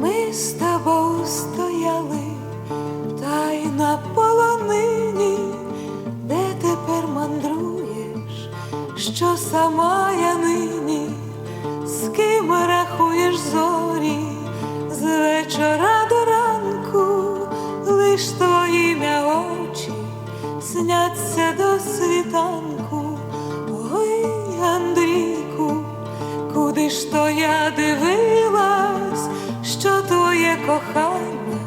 Ми з тобою стояли, та й на полонині, де тепер мандруєш, що сама я нині, з ким лиш твої ім'я очі до світанку. Ой, Андрійку, куди ж то я дивилась, що твоє кохання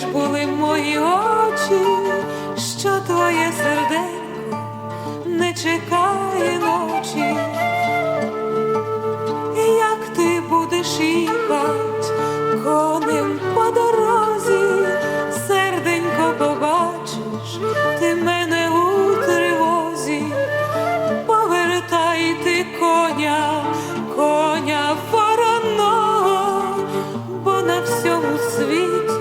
ж були мої очі, що твоє серденько не чекає ночі, І як ти будеш їхать конем по дорозі, серденько побачиш, ти мене у тривозі, повертай ти коня, коня вороного, бо на всьому світі.